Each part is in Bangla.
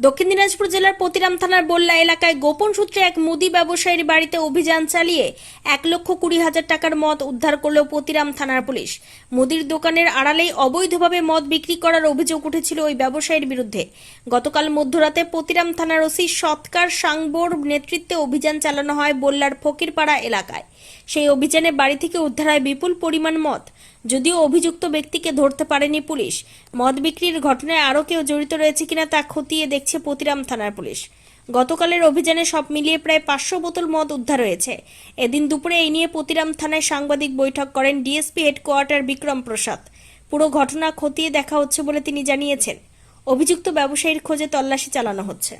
দক্ষিণ দিনাজপুর জেলার পতিরাম থানার বল্লা এলাকায় গোপন সূত্রে এক মুদি ব্যবসায়ীর বাড়িতে অভিযান চালিয়ে এক লক্ষ কুড়ি হাজার টাকার মদ উদ্ধার করল পতিরাম থানার পুলিশ। মুদির দোকানের আড়ালেই অবৈধভাবে মদ বিক্রি করার অভিযোগ উঠেছিল ওই ব্যবসায়ীর বিরুদ্ধে। গতকাল মধ্যরাতে পতিরাম থানার ওসি সৎকার সাংবোর নেতৃত্বে অভিযান চালানো হয় বল্লার ফকিরপাড়া এলাকায়। সেই অভিযানে বাড়ি থেকে উদ্ধার হয় বিপুল পরিমাণ মদ। যদিও অভিযুক্ত ব্যক্তিকে ধরতে পারেনি পুলিশ। মদ বিক্রির ঘটনায় আরও কেউ জড়িত রয়েছে কিনা তা খতিয়ে দেখছে পতিরাম থানার পুলিশ। গতকালের অভিযানে সব মিলিয়ে প্রায় পাঁচশো বোতল মদ উদ্ধার হয়েছে। এদিন দুপুরে এই নিয়ে পতিরাম থানায় সাংবাদিক বৈঠক করেন ডিএসপি হেডকোয়ার্টার বিক্রম প্রসাদ। পুরো ঘটনা খতিয়ে দেখা হচ্ছে বলে তিনি জানিয়েছেন। অভিযুক্ত ব্যবসায়ীর খোঁজে তল্লাশি চালানো হচ্ছে।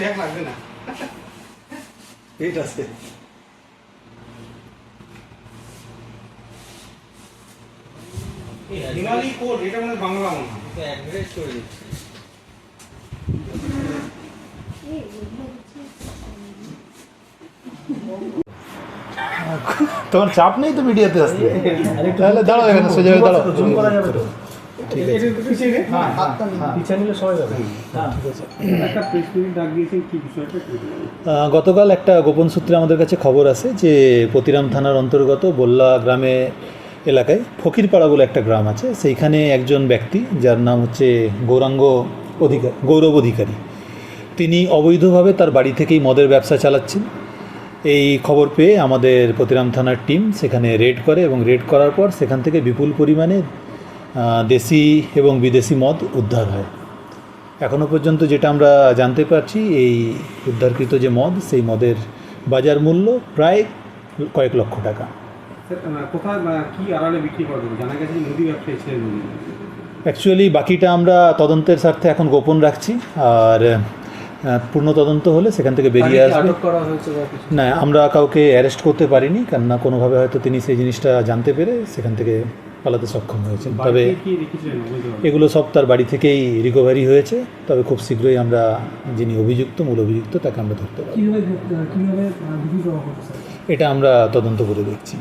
ব্যাগ লাগবে না। পেট আছে হিমালি কোড এটা মানে বাংলা মনে হয়। অ্যাডভারেজ করে দিচ্ছি। তোমার চাপ নেই তো মিডিয়াতে আসতে? তাহলে দাঁড়াও এখানে সোজা দাঁড়াও জুম করা যাবে তো? ঠিক আছে। পিছিয়ে নিলে সবাই যাবে। একটা প্রেস মিট ডাক দিয়েছেন কি বিষয়টা? কি আহ, গতকাল একটা গোপন সূত্রে আমাদের কাছে খবর আছে যে পতিরাম থানার অন্তর্গত বল্লা গ্রামে এলাকায় ফকিরপাড়া বলে একটা গ্রাম আছে। সেইখানে একজন ব্যক্তি যার নাম হচ্ছে গৌরাঙ্গ অধিকার গৌরব অধিকারী তিনি অবৈধভাবে তার বাড়ি থেকেই মদের ব্যবসা চালাচ্ছেন। এই খবর পেয়ে আমাদের পতিরাম থানার টিম সেখানে রেড করে এবং রেড করার পর সেখান থেকে বিপুল পরিমাণে দেশি এবং বিদেশি মদ উদ্ধার হয়। এখনও পর্যন্ত যেটা আমরা জানতে পারছি এই উদ্ধারকৃত যে মদ সেই মদের বাজার মূল্য প্রায় কয়েক লক্ষ টাকা। অ্যাকচুয়ালি বাকিটা আমরা তদন্তের স্বার্থে এখন গোপন রাখছি। আর পূর্ণ তদন্ত হলে সেখান থেকে বেরিয়ে আসবে। না আমরা কাউকে অ্যারেস্ট করতে পারিনি কেননা কোনোভাবে হয়তো তিনি সেই জিনিসটা জানতে পেরে সেখান থেকে পালাতে সক্ষম হয়েছেন। তবে? এগুলো সব তার বাড়ি থেকেই রিকভারি হয়েছে। তবে খুব শীঘ্রই আমরা যিনি অভিযুক্ত মূল অভিযুক্ত তাকে আমরা ধরতে স্যার এটা আমরা তদন্ত করে দেখছি।